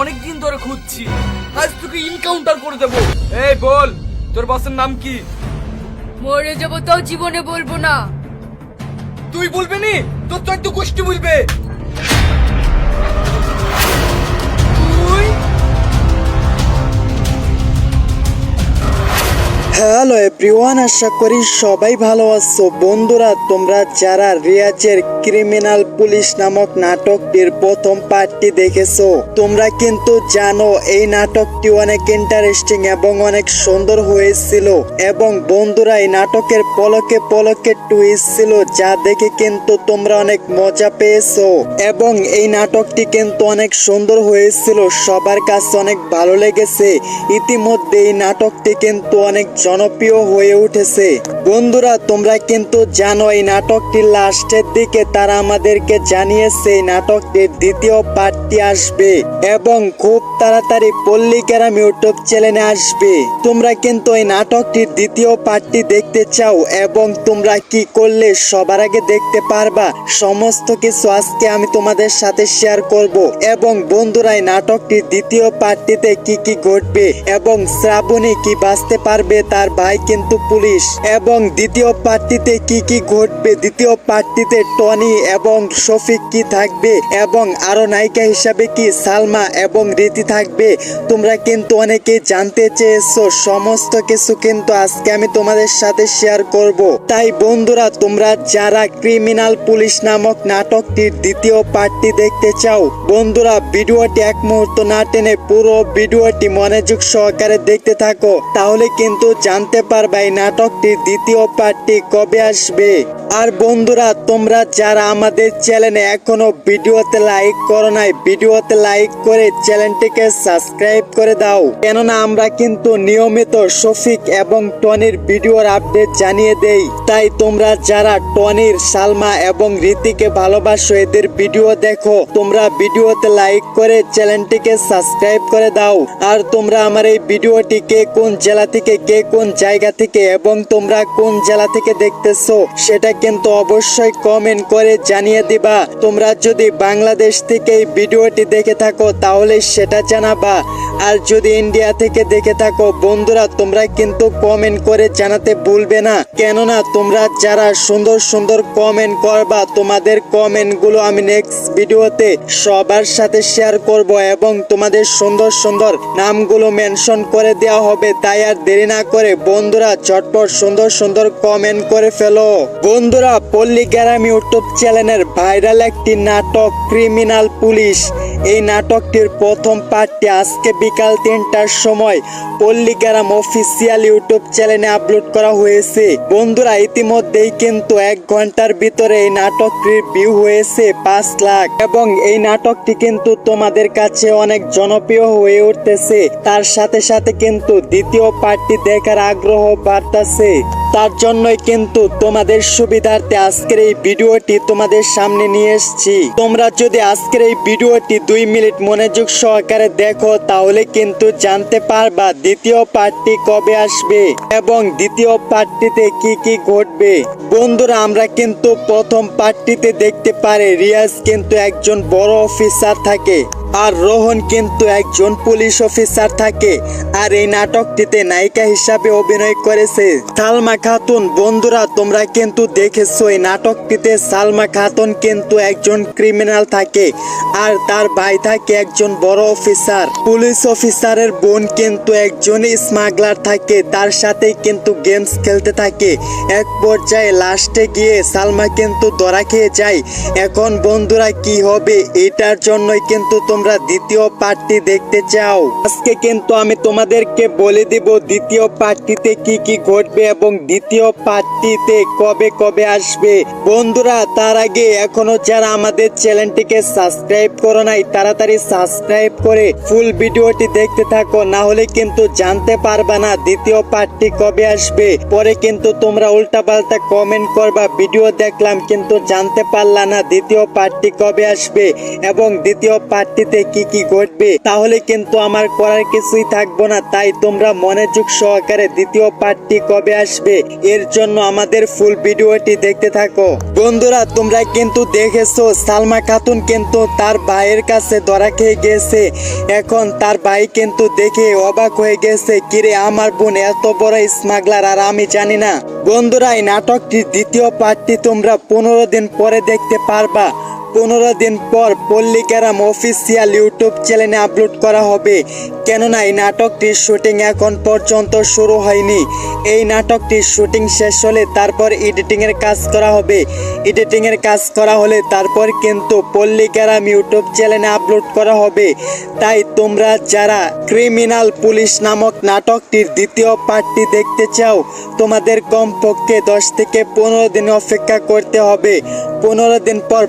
অনেক দিন ধরে খুঁজছি। আজ তোকে ইনকাউন্টার করে দেবো। এই বল তোর বসের নাম কি? মরে যাব তাও জীবনে বলব না। তুই বলবি নি? তোর চোদ্দ গোষ্ঠী বলবে। তুই? হ্যালো এভরিওয়ান আশা করি সবাই ভালো আছো। বন্ধুরা তোমরা যারা রিয়াজের ক্রিমিনাল পুলিশ নামক নাটকটির প্রথম পার্টটি দেখেছ? তোমরা কিন্তু জানো, এই নাটকটি অনেক ইন্টারেস্টিং এবং অনেক সুন্দর হয়েছিল এবং বন্ধুরা, এই নাটকের পলকে পলকে টুইস্ট ছিল যা দেখে কিন্তু তোমরা অনেক মজা পেয়েছ এবং এই নাটকটি কিন্তু অনেক সুন্দর হয়েছিল, সবার কাছে অনেক ভালো লেগেছে। ইতিমধ্যে এই নাটকটি কিন্তু অনেক জনপ্রিয় হয়ে উঠেছে। বন্ধুরা, তোমরা কিন্তু জানো, এই নাটকটির লাস্টের দিকে তারা আমাদেরকে জানিয়েছে নাটকটির দ্বিতীয় পার্টটি আসবে এবং খুব তাড়াতাড়ি পল্লী গ্রাম ইউটিউব চ্যানেলে আসবে। তোমরা কিন্তু এই নাটকটির দ্বিতীয় পার্টটি দেখতে চাও এবং তোমরা কি করলে সবার আগে দেখতে পারবা, সমস্ত কিছু আজকে আমি তোমাদের সাথে শেয়ার করব। এবং বন্ধুরা, এই নাটকটির দ্বিতীয় পার্টটিতে কি কি ঘটবে এবং শ্রাবণী কি বাঁচতে পারবে তার ভাই কিন্তু পুলিশ। এবং দ্বিতীয় পার্টিতে কি কি ঘটবে, দ্বিতীয় পার্টিতে টনি এবং শফিক কি থাকবে এবং আরও নায়িকা হিসাবে কি সালমা এবং রীতি থাকবে? তোমরা কিন্তু অনেকেই জানতে চেয়েছো, সমস্ত কিছু কিন্তু আজকে আমি তোমাদের সাথে শেয়ার করব। তাই বন্ধুরা, তোমরা যারা ক্রিমিনাল পুলিশ নামক নাটকটির দ্বিতীয় পার্টটি দেখতে চাও, বন্ধুরা, ভিডিওটি এক মুহূর্ত না টেনে পুরো ভিডিওটি মনোযোগ সহকারে দেখতে থাকো, তাহলে কিন্তু জানতে পারবে এই নাটকটির দ্বিতীয় পার্টটি কবে আসবে। আর বন্ধুরা, তোমরা যারা আমাদের চ্যানেলে এখনও ভিডিওতে লাইক করো নাই, ভিডিওতে লাইক করে চ্যানেলটিকে সাবস্ক্রাইব করে দাও। কেননা আমরা কিন্তু নিয়মিত শফিক এবং টনির ভিডিওর আপডেট জানিয়ে দেই। তাই তোমরা যারা টনির, সালমা এবং রীতিকে ভালোবাসো, এদের ভিডিও দেখো। তোমরা ভিডিওতে লাইক করে চ্যানেলটিকে সাবস্ক্রাইব করে দাও। আর তোমরা আমার এই ভিডিওটি কে কোন জেলা থেকে, কে কোন জায়গা থেকে এবং তোমরা কোন জেলা থেকে দেখতেছো, সেটা কিন্তু অবশ্যই কমেন্ট করে জানিয়ে দিবা। তোমরা যদি বাংলাদেশ থেকে এই ভিডিওটি দেখে থাকো, তাহলে সেটা জানাবা। আর যদি ইন্ডিয়া থেকে দেখে থাকো, বন্ধুরা, তোমরা কিন্তু কমেন্ট করে জানাতে ভুলবে না। কেননা, তোমরা যারা সুন্দর সুন্দর কমেন্ট করবা, তোমাদের কমেন্টগুলো আমি নেক্সট ভিডিওতে সবার সাথে শেয়ার করব এবং তোমাদের সুন্দর সুন্দর নামগুলো মেনশন করে দেওয়া হবে। তাই আর দেরি না করে, বন্ধুরা ঝটপট সুন্দর সুন্দর কমেন্ট করে ফেলো। বন্ধুরা পল্লী গ্রাম ইউটিউব চ্যানেলের ভাইরাল একটি নাটক, ক্রিমিনাল পুলিশ। এই নাটকটির প্রথম পার্টটি আজকে বিকাল তিনটার সময় পল্লীগ্রাম অফিসিয়াল ইউটিউব চ্যানেলে আপলোড করা হয়েছে। বন্ধুরা, ইতিমধ্যেই কিন্তু এক ঘণ্টার ভিতরে এই নাটকটির ভিউ হয়েছে পাঁচ লাখ। এবং এই নাটকটি কিন্তু তোমাদের কাছে অনেক জনপ্রিয় হয়ে উঠতেছে। তার সাথে সাথে কিন্তু দ্বিতীয় পার্টটি দেখার আগ্রহ বাড়তেছে। তার জন্যই কিন্তু তোমাদের সুবিধার্থে আজকের এই ভিডিওটি তোমাদের সামনে নিয়ে এসেছি। তোমরা যদি আজকের এই ভিডিওটি দুই মিনিট মনোযোগ সহকারে দেখো, তাহলে কিন্তু জানতে পারবা দ্বিতীয় পার্টটি কবে আসবে এবং দ্বিতীয় পার্টটিতে কি কি ঘটবে। বন্ধুরা, আমরা কিন্তু প্রথম পার্টটিতে দেখতে পারি, রিয়াজ কিন্তু একজন বড় অফিসার থাকে আর রোহন কিন্তু একজন পুলিশ অফিসার থাকে। আর এই নাটকটিতে নায়িকা হিসাবে অভিনয় করেছে সালমা খাতুন, বন্ধুরা, তোমরা কিন্তু দেখেছ এই নাটকটিতে সালমা খাতুন কিন্তু একজন ক্রিমিনাল থাকে আর তার ভাই থাকে একজন বড় অফিসার পুলিশ অফিসারের বোন কিন্তু একজন স্মাগলার থাকে, তার সাথে কিন্তু গেমস খেলতে থাকে। এক পর্যায়ে লাস্টে গিয়ে সালমা কিন্তু ধরা খেয়ে যায়। এখন বন্ধুরা, কি হবে? এটার জন্যই কিন্তু তোমরা দ্বিতীয় পার্টটি দেখতে চাও। আজকে কিন্তু আমি তোমাদেরকে বলে দিব দ্বিতীয় পার্টটিতে কি কি ঘটবে এবং দ্বিতীয় পার্টিতে কবে কবে আসবে? বন্ধুরা, তার আগে এখনও যারা আমাদের চ্যানেলটিকে সাবস্ক্রাইব করো নাই, তাড়াতাড়ি সাবস্ক্রাইব করে ফুল ভিডিওটি দেখতে থাকো না হলে কিন্তু জানতে পারবা না দ্বিতীয় পার্টটি কবে আসবে। পরে কিন্তু তোমরা উল্টাপাল্টা কমেন্ট করবা, ভিডিও দেখলাম কিন্তু জানতে পারলা না দ্বিতীয় পার্টটি কবে আসবে এবং দ্বিতীয় পার্টটিতে কি কি ঘটবে। তাহলে কিন্তু আমার করার কিছুই থাকব না, তাই তোমরা মনোযোগ সহকারে দ্বিতীয় পার্টটি কবে আসবে? এর জন্য আমাদের ফুল ভিডিওটি দেখতে থাকো। বন্ধুরা, তোমরা কিন্তু দেখেছ, সালমা খাতুন কিন্তু তার ভাইয়ের কাছে ধরা খেয়ে গেছে। এখন তার ভাই কিন্তু দেখে অবাক হয়ে গেছে, কিরে, আমার বোন এত বড় স্মাগলার আর আমি জানি না। বন্ধুরা, এই নাটকটির দ্বিতীয় পার্টটি তোমরা পনেরো দিন পরে দেখতে পারবা। পনেরো দিন পর পল্লিকারাম অফিসিয়াল ইউটিউব চ্যানেলে আপলোড করা হবে। কেননা এই নাটকটির শুটিং এখন পর্যন্ত শুরু হয়নি। এই নাটকটির শুটিং শেষ হলে তারপর এডিটিংয়ের কাজ করা হবে। এডিটিংয়ের কাজ করা হলে তারপর কিন্তু পল্লিকারাম ইউটিউব চ্যানেলে আপলোড করা হবে। তাই তোমরা যারা ক্রিমিনাল পুলিশ নামক নাটকটির দ্বিতীয় পার্টটি দেখতে চাও, তোমাদের কমপক্ষে দশ থেকে পনেরো দিন অপেক্ষা করতে হবে। পনেরো দিন পর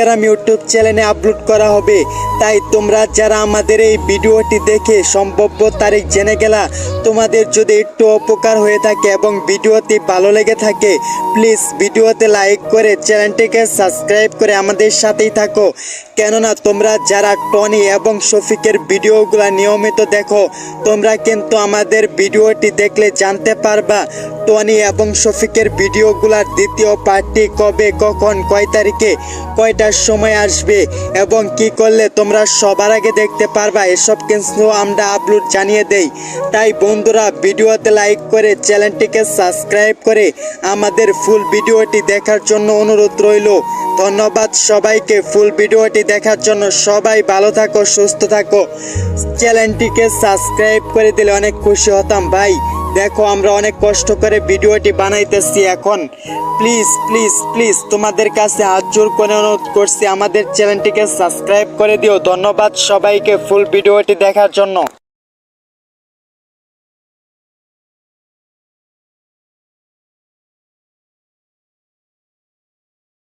পল্লিগ্রাম ইউটিউব চ্যানেলে আপলোড করা হবে। তাই তোমরা যারা আমাদের এই ভিডিওটি দেখে সম্ভাব্য তারিখ জেনে গেলা, তোমাদের যদি একটু উপকার হয়ে থাকে এবং ভিডিওটি ভালো লেগে থাকে প্লিজ ভিডিওতে লাইক করে চ্যানেলটিকে সাবস্ক্রাইব করে আমাদের সাথেই থাকো। কেননা তোমরা যারা টনি এবং শফিকের ভিডিওগুলো নিয়মিত দেখো, তোমরা কিন্তু আমাদের ভিডিওটি দেখলে জানতে পারবা টনি এবং শফিকের ভিডিওগুলার দ্বিতীয় পার্টটি কবে, কখন, কয় তারিখে, কয়টার সময় আসবে এবং কি করলে তোমরা সবার আগে দেখতে পারবা, এসব কিন্তু আমরা আপলোড জানিয়ে দেই। তাই বন্ধুরা, ভিডিওতে লাইক করে চ্যানেলটিকে সাবস্ক্রাইব করে আমাদের ফুল ভিডিওটি দেখার জন্য অনুরোধ রইল। ধন্যবাদ সবাইকে, ফুল ভিডিওটি দেখার জন্য সবাই ভালো থাকো, সুস্থ থাকো। চ্যানেলটিকে সাবস্ক্রাইব করে দিলে অনেক খুশি হতাম, ভাই। দেখো, আমরা অনেক কষ্ট করে ভিডিওটি বানাইতেছি এখন। প্লিজ প্লিজ প্লিজ তোমাদের কাছে হাত জোর করে অনুরোধ করছি, আমাদের চ্যানেলটিকে সাবস্ক্রাইব করে দিও। ধন্যবাদ সবাইকে ফুল ভিডিওটি দেখার জন্য।